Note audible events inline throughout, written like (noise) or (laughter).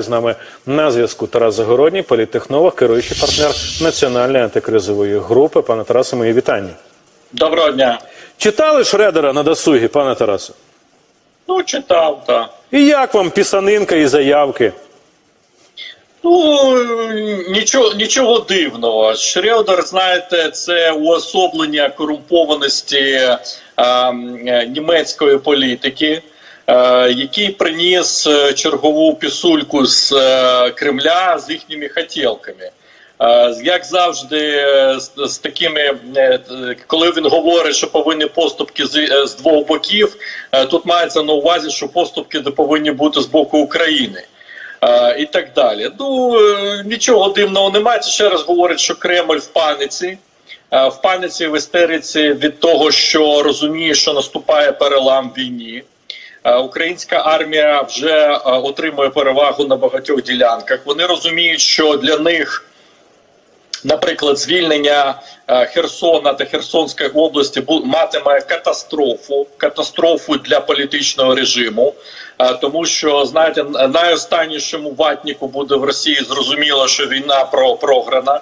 З нами на зв'язку Тарас Загородній, політтехнолог, керуючий партнер національної антикризової групи. Пане Тарасе, мої вітання. Доброго дня. Читали Шредера на досугі, пане Тарасе? Ну, читав, так. І як вам пісанинка і заявки? Ну, нічого, нічого дивного. Шредер, знаєте, це уособлення корумпованості е, е, німецької політики, який приніс е, чергову пісульку з е, Кремля з їхніми хотілками. Е, Як завжди, е, з, такими, е, коли він говорить, що повинні поступки з, е, з двох боків, е, тут мається на увазі, що поступки повинні бути з боку України. Е, і так далі. Ну е, нічого дивного немає. Це ще раз говорить, що Кремль в паниці, Е, в паниці в істериці від того, що розуміє, що наступає перелам війні. Е, Українська армія вже е, отримує перевагу на багатьох ділянках. Вони розуміють, що для них наприклад, звільнення е, Херсона та Херсонської області матиме катастрофу, катастрофу для політичного режиму, тому що знаєте, найостаннішому ватніку буде в Росії зрозуміло, що війна про програна.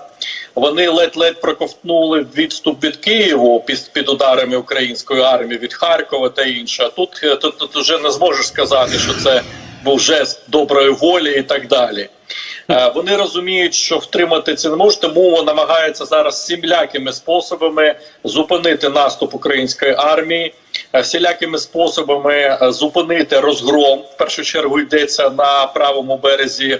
Вони ледь-ледь проковтнули відступ від Києву під, під ударами української армії від Харкова та інше. Тут, е, тут, тут вже не зможеш сказати, що це був жест доброї волі і так далі. Е, Вони розуміють, що втримати це не може, тому намагаються зараз всілякими способами зупинити наступ української армії, е, всілякими способами е, зупинити розгром. В першу чергу йдеться на правому березі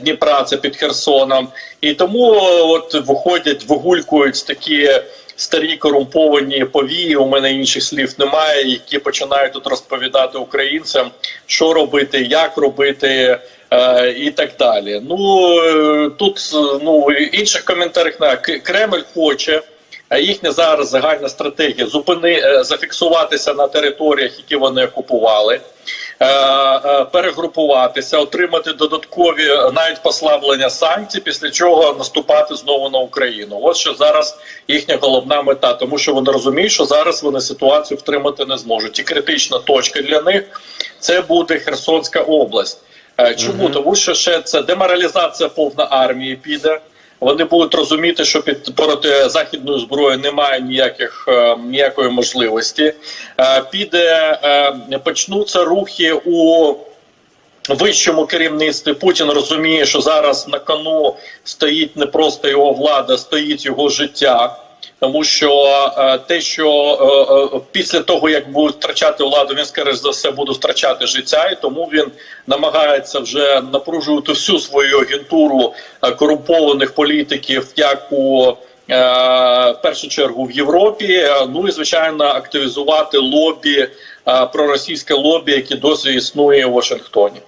Дніпра, це під Херсоном, і тому от виходять, вигулькують такі. Старі корумповані повії, у мене інших слів немає, які починають тут розповідати українцям, що робити, як робити, е, і так далі. Ну е, тут е, ну інших коментарів К- Кремль хоче. а Їхня зараз загальна стратегія зупини зафіксуватися на територіях, які вони окупували, перегрупуватися, отримати додаткові е, навіть послаблення санкцій, після чого наступати знову на Україну. От що зараз їхня головна мета, тому що вони розуміють, що зараз вони ситуацію втримати не зможуть. І критична точка для них це буде Херсонська область. Е, Чому тому, що ще це деморалізація повна армії піде. Вони будуть розуміти, що під проти західної зброї немає ніяких е, ніякої можливості. Е, піде е, почнуться рухи у вищому керівництві. Путін розуміє, що зараз на кону стоїть не просто його влада, стоїть його життя. Тому що е, те, що е, е, після того як будуть втрачати владу, він скоріш за все буде втрачати життя, і тому він намагається вже напружувати всю свою агентуру корумпованих політиків, як у першу чергу в Європі. Ну і звичайно активізувати лобі проросійське лобі, яке досі існує у Вашингтоні.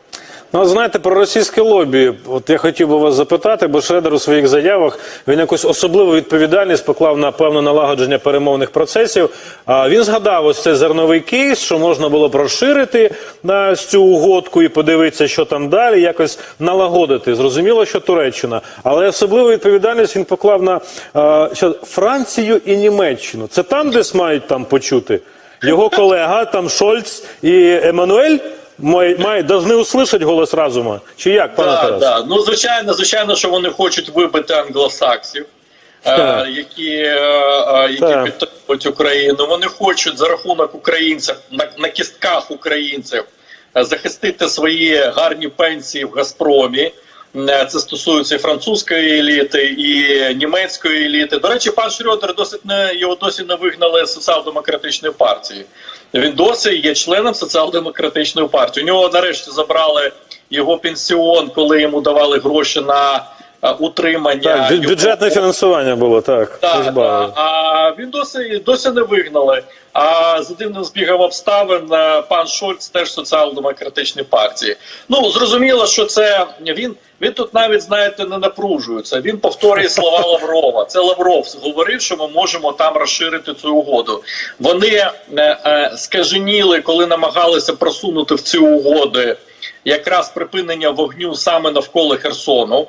Ну, знаєте, про російське лобі. От я хотів би вас запитати, бо Шредер у своїх заявах він якусь особливу відповідальність поклав на певне налагодження перемовних процесів. А він згадав ось цей зерновий кейс, що можна було розширити на цю угодку і подивитися, що там далі, якось налагодити. Зрозуміло, що Туреччина, але особливу відповідальність він поклав на а, що Францію і Німеччину. Це там, десь мають там почути його колега, там Шольц і Еммануель. Має, має, должны услышать голос разума. Чи як, пане да, Тарас? Да. Ну, звичайно, звичайно, що вони хочуть вибити англосаксів, е, які, е, е, які підтримують Україну. Вони хочуть за рахунок українців на, на кістках українців е, захистити свої гарні пенсії в Газпромі. Е, Це стосується і французької еліти, і німецької еліти. До речі, пан Шрьодер досить не його досі не вигнали з соціал-демократичної партії. Він досі є членом соціал-демократичної партії. У нього нарешті забрали його пенсіон, коли йому давали гроші на утримання. Так, бю- його- бюджетне фінансування було, так. так, позбавили. так. А він досі досі не вигнали. А за дивним збігом обставин е, пан Шольц теж соціал-демократичної партії. Ну зрозуміло, що це він. Він тут навіть знаєте не напружується. Він повторює слова (laughs) Лаврова. Це Лавров говорив, що ми можемо там розширити цю угоду. Вони е, е, скаженіли, коли намагалися просунути в ці угоди якраз припинення вогню саме навколо Херсону, е,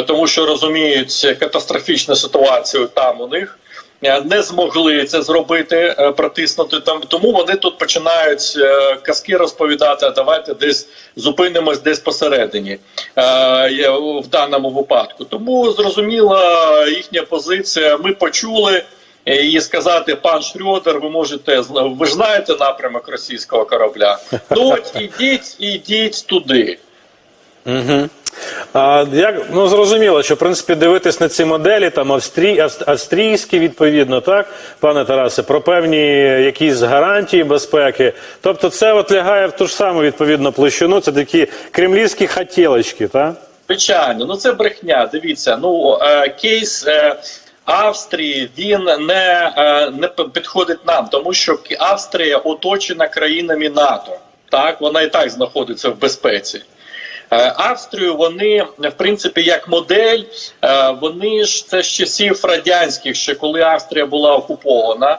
тому що розуміють катастрофічну ситуацію там у них. е, не змогли це зробити, е, протиснути там. Тому вони тут починають е, казки розповідати. А давайте десь зупинимось десь посередині в даному випадку. Тому зрозуміла їхня позиція. Ми почули. І сказати, пан Шрьодер, ви можете ви ж знаєте напрямок російського корабля. (laughs) Ну от ідіть, ідіть туди. Угу. А, як, ну, зрозуміло, що в принципі дивитись на ці моделі, там австрій, австрійські, відповідно, так, пане Тарасе, про певні якісь гарантії безпеки. Тобто це от лягає в ту ж саму відповідно площину, це такі кремлівські хотілочки, так? Звичайно, ну це брехня. Дивіться, ну е, кейс е, Австрії він не, е, не підходить нам, тому що Австрія оточена країнами НАТО. Так, вона і так знаходиться в безпеці. Е, Австрію вони в принципі як модель. е, Вони ж це з часів радянських, ще коли Австрія була окупована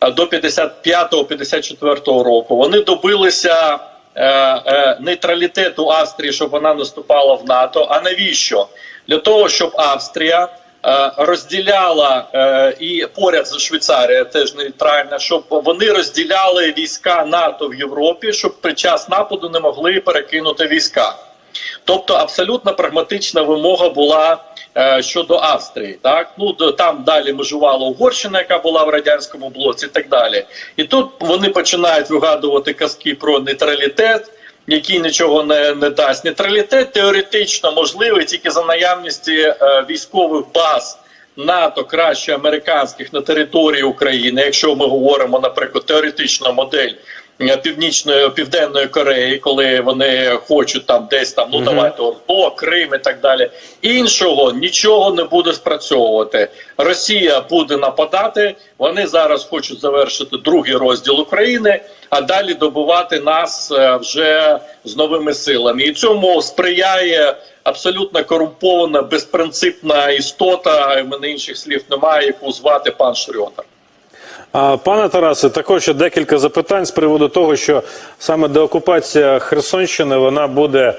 е, до 55-54 року. Вони добилися нейтралітету Австрії, щоб вона не вступала в НАТО. А навіщо? Для того, щоб Австрія розділяла і поряд з Швейцарією теж нейтральна, щоб вони розділяли війська НАТО в Європі, щоб під час нападу не могли перекинути війська. Тобто абсолютно прагматична вимога була е, щодо Австрії. Так ну там далі межувала Угорщина, яка була в радянському блоці, і так далі. І тут вони починають вигадувати казки про нейтралітет. Який нічого не, не дасть. Нейтралітет теоретично можливий тільки за наявності е, військових баз НАТО краще американських на території України. Якщо ми говоримо, наприклад, теоретична модель північної південної Кореї, коли вони хочуть там десь там, ну давайте Ордло, Крим і так далі. Іншого нічого не буде спрацьовувати. Росія буде нападати. Вони зараз хочуть завершити другий розділ України, а далі добувати нас е, вже з новими силами. І цьому сприяє абсолютно корумпована, безпринципна істота. У мене інших слів немає, яку звати пан Шрьотер. Пане Тарасе, також декілька запитань з приводу того, що саме деокупація Херсонщини вона буде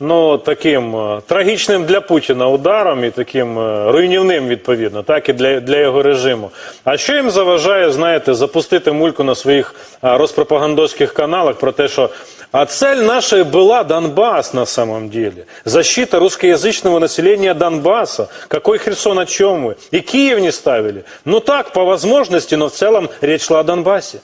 ну таким е, трагічним для Путіна ударом і таким е, руйнівним, відповідно, так і для, для його режиму. А що їм заважає, знаєте, запустити мульку на своїх розпропагандоських розпропагандовських каналах про те, що а цель нашей была Донбасс на самом деле. Защита русскоязычного населения Донбасса. Какой Херсон, о чем вы? И Киев не ставили. Ну так, по возможности, но в целом речь шла о Донбассе.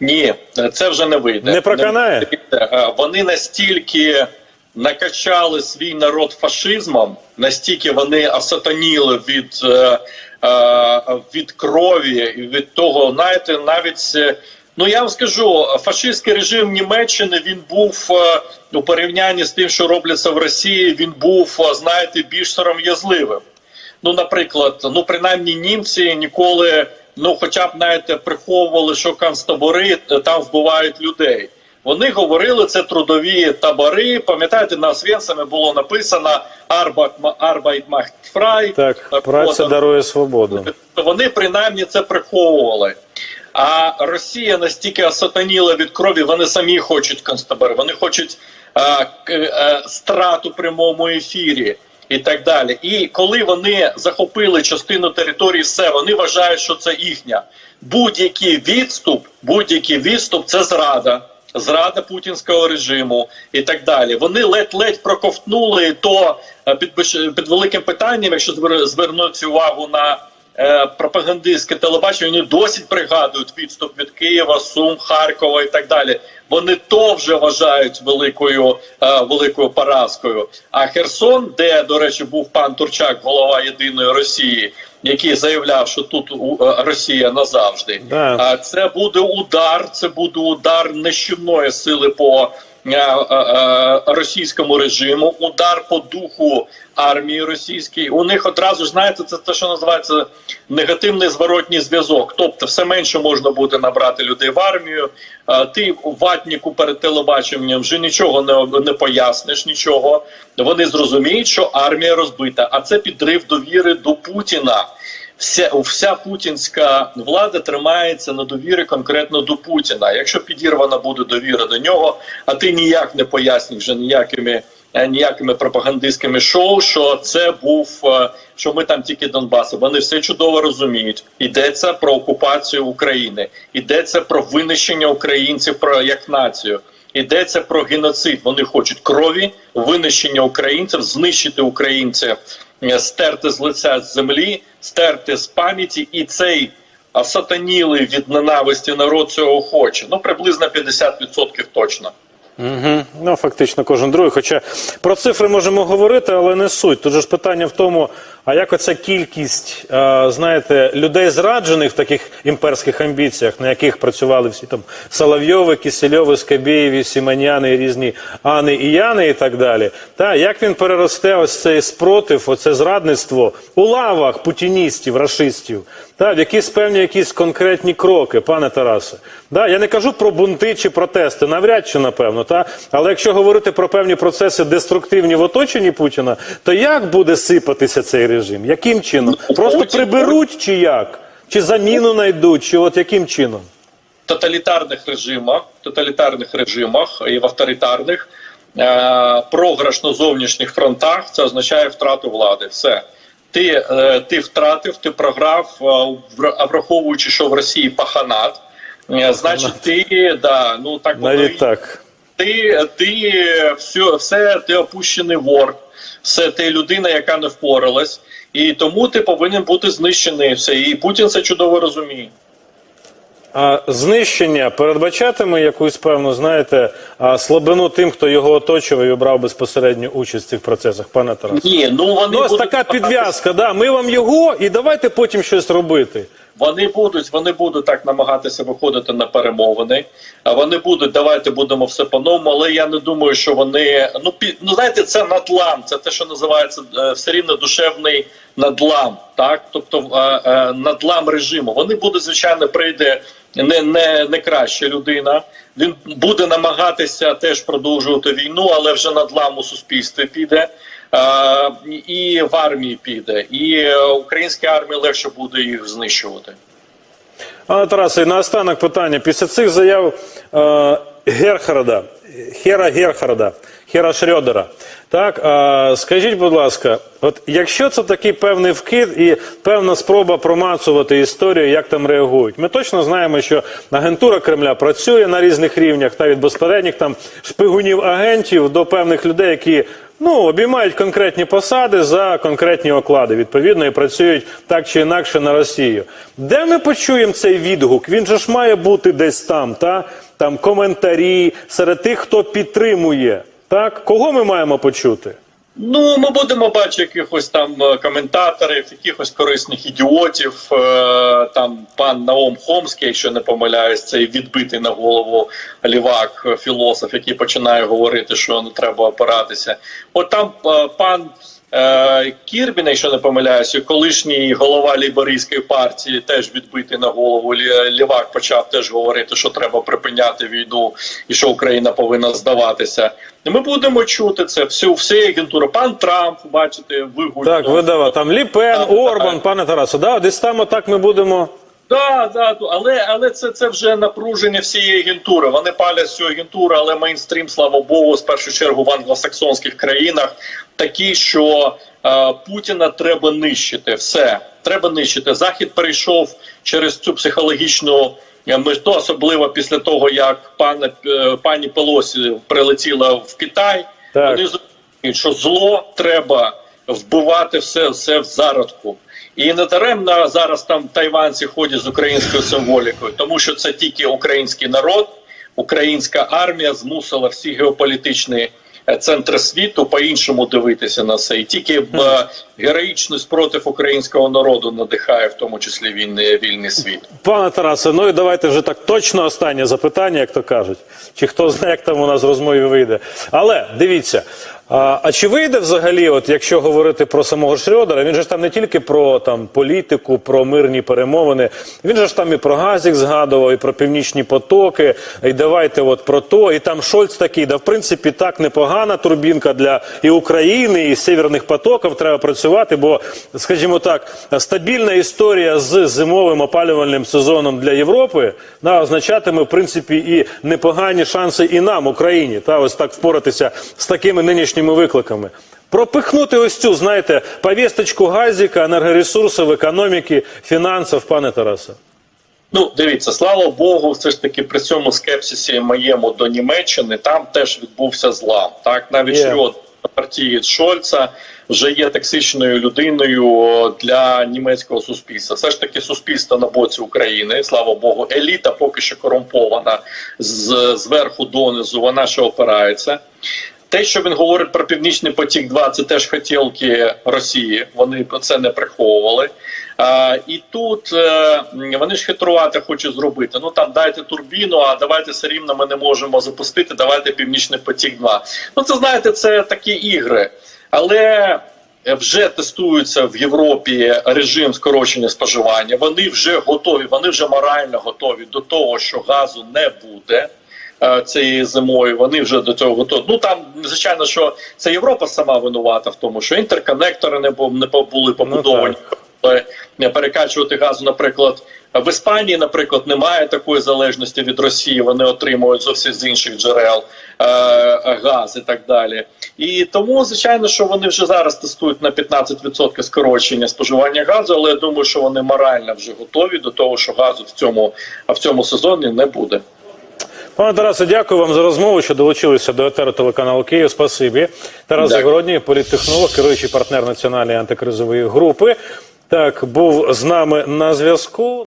Ні, це вже не вийде. Не проканає? Е, Вони настільки накачали свій народ фашизмом, настільки вони осатаніли від, е, е, від крові і від того, знаєте, навіть. Ну я вам скажу, фашистський режим Німеччини він був е, у порівнянні з тим, що робляться в Росії. Він був, е, знаєте, більш сором'язливим. Ну, наприклад, ну принаймні німці ніколи, ну хоча б знаєте, приховували, що концтабори е, там вбивають людей. Вони говорили, це трудові табори. Пам'ятаєте, на Освенцимі було написано macht. Так, праця дарує свободу. вони принаймні це приховували. А Росія настільки осатаніла від крові, вони самі хочуть концтабори, вони хочуть а, к- е, страту прямому ефірі і так далі. І коли вони захопили частину території, все вони вважають, що це їхня. Будь-який відступ, будь-який відступ це зрада. Зрада путінського режиму і так далі. Вони ледь-ледь проковтнули то е, під, під великим питанням, якщо звер- звернути увагу на е, пропагандистське телебачення, вони досі пригадують відступ від Києва, Сум, Харкова і так далі. Вони то вже вважають великою е, великою поразкою. А Херсон, де до речі, був пан Турчак, голова єдиної Росії, який заявляв, що тут у- е, Росія назавжди. Да. А це буде удар. Це буде удар нищівної сили по російському режиму, удар по духу армії російській. У них одразу ж знаєте, це те, що називається негативний зворотній зв'язок. Тобто, все менше можна буде набрати людей в армію. Е, Ти ватніку перед телебаченням вже нічого не, не поясниш, нічого. Вони зрозуміють, що армія розбита, а це підрив довіри до Путіна вся, вся путінська влада тримається на довірі конкретно до Путіна. Якщо підірвана буде довіра до нього, а ти ніяк не поясниш вже ніякими е, ніякими пропагандистськими шоу, що це був е, що ми там тільки Донбас. Вони все чудово розуміють. Йдеться про окупацію України, йдеться про винищення українців про як націю. Йдеться про геноцид. Вони хочуть крові, винищення українців, знищити українців, стерти з лиця землі, стерти з пам'яті, і цей сатанілий від ненависті народ цього хоче. Ну приблизно 50% точно. Угу. Ну, фактично, кожен другий. Хоча про цифри можемо говорити, але не суть. Тут же ж питання в тому, а як оця кількість, е, знаєте, людей зраджених в таких імперських амбіціях, на яких працювали всі там Соловйови, Кисельови, Скабєєві, Сіманяни, різні Ани і Яни і так далі. Та як він переросте ось цей спротив, оце зрадництво у лавах путіністів, рашистів, та в якісь певні якісь конкретні кроки, пане Тарасе. Да, я не кажу про бунти чи протести, навряд чи напевно, та але якщо говорити про певні процеси деструктивні в оточенні Путіна, то як буде сипатися цей режим? Яким чином? Ну, Просто приберуть чи як? Чи заміну знайдуть, чи от яким чином? В тоталітарних режимах, тоталітарних режимах і в авторитарних е, програш на зовнішніх фронтах це означає втрату влади. Все. Ти, е, ти втратив, ти програв, е, а враховуючи, що в Росії паханат, е, значить, ти да, ну так Навіть так. Ти, ти все, все ти опущений вор, все ти людина, яка не впоралась, і тому ти повинен бути знищений. Все, і Путін це чудово розуміє. А знищення передбачатиме якусь певну, знаєте, слабину тим, хто його оточував і брав безпосередню участь в цих процесах, пане Тарасе? Ні, ну вони Ну, ось будуть така підв'язка, да. Ми вам його і давайте потім щось робити. Вони будуть, вони будуть так намагатися виходити на перемовини. А вони будуть давайте будемо все по-новому. Але я не думаю, що вони ну пі, ну знаєте, це надлам. Це те, що називається е, все рівно душевний надлам. Так, тобто е, е, надлам режиму. Вони будуть, звичайно, прийде не, не, не краща людина. Він буде намагатися теж продовжувати війну, але вже надлам у суспільстві піде. І в армії піде, і українській армії легше буде їх знищувати. Пане Тарасе, і наостанок питання. Після цих заяв е, Герхарда, Хера Герхарда, Хера Шрёдера, так, е, скажіть, будь ласка, от якщо це такий певний вкид і певна спроба промацувати історію, як там реагують, ми точно знаємо, що агентура Кремля працює на різних рівнях, та від безпосередніх там шпигунів агентів до певних людей, які ну обіймають конкретні посади за конкретні оклади, відповідно, і працюють так чи інакше на Росію. Де ми почуємо цей відгук? Він же ж має бути десь там, та там коментарі серед тих, хто підтримує. Так, кого ми маємо почути? Ну, ми будемо бачити якихось там е, коментаторів, якихось корисних ідіотів. е, Там пан Наом Хомський, якщо не помиляюсь, цей відбитий на голову лівак, е, філософ, який починає говорити, що не треба опиратися. От там пан Кірбін, якщо не помиляюся, колишній голова ліберійської партії, теж відбитий на голову. Лі- Лівак почав теж говорити, що треба припиняти війну і що Україна повинна здаватися. Ми будемо чути це всю всі агентури. Пан Трамп, бачите, вигулькнув. Так, видава там Ліпен, Орбан, пане Тарасу. да, десь там отак ми будемо. Да, да, але але це, це вже напруження всієї агентури. Вони палять цю агентуру, але мейнстрім, слава Богу, з першу чергу в англосаксонських країнах такий, що е, Путіна треба нищити. Все треба нищити. Захід перейшов через цю психологічну е, мету, особливо після того, як пане е, пані Пелосі прилетіла в Китай. Так. Вони зрозуміють, що зло треба вбивати все, все в зародку. І не даремно зараз там тайванці ходять з українською символікою, тому що це тільки український народ, українська армія змусила всі геополітичні е, центри світу по-іншому дивитися на це. І тільки б, е, героїчний спротив українського народу надихає, в тому числі вільний, вільний світ. Пане Тарасе, ну і давайте вже так точно останнє запитання, як то кажуть. Чи хто знає, як там у нас в розмові вийде. Але дивіться. А, чи вийде взагалі, от якщо говорити про самого Шрёдера, він же ж там не тільки про там політику, про мирні перемовини, він же ж там і про газік згадував, і про північні потоки, і давайте от про то. І там Шольц такий, да в принципі так непогана турбінка для і України, і северних потоків треба працювати, бо, скажімо так, стабільна історія з зимовим опалювальним сезоном для Європи да, означатиме в принципі і непогані шанси і нам, Україні, та ось так впоратися з такими нинішніми нинішніми викликами. Пропихнути ось цю, знаєте, повісточку газіка, енергоресурсів, економіки, фінансів, пане Тарасе. Ну, дивіться, слава Богу, все ж таки при цьому скепсисі моєму до Німеччини там теж відбувся злам. Так, навіть Є. Шрёд партії Шольца вже є токсичною людиною для німецького суспільства. Все ж таки, суспільство на боці України, слава Богу, еліта поки що корумпована з зверху донизу. Вона ще опирається. Те, що він говорить про Північний потік, 2 це теж хотілки Росії. Вони про це не приховували. А, і тут е, вони ж хитрувати хочуть зробити. Ну там дайте турбіну, а давайте все рівно ми не можемо запустити. Давайте Північний потік 2 Ну це знаєте, це такі ігри, але. Вже тестується в Європі режим скорочення споживання. Вони вже готові, вони вже морально готові до того, що газу не буде е, цієї зимою. Вони вже до цього готові. Ну там звичайно, що це Європа сама винувата в тому, що інтерконектори не не були побудовані. Але не перекачувати газу, наприклад, в Іспанії, наприклад, немає такої залежності від Росії. Вони отримують зовсім з інших джерел е, газ і так далі. І тому, звичайно, що вони вже зараз тестують на 15% скорочення споживання газу, але я думаю, що вони морально вже готові до того, що газу в цьому в цьому сезоні не буде. Пане Тарасе, дякую вам за розмову, що долучилися до етеру телеканалу Київ. Спасибі. Тарас. Загородній, політтехнолог, керуючий партнер національної антикризової групи. Так, був з нами на зв'язку.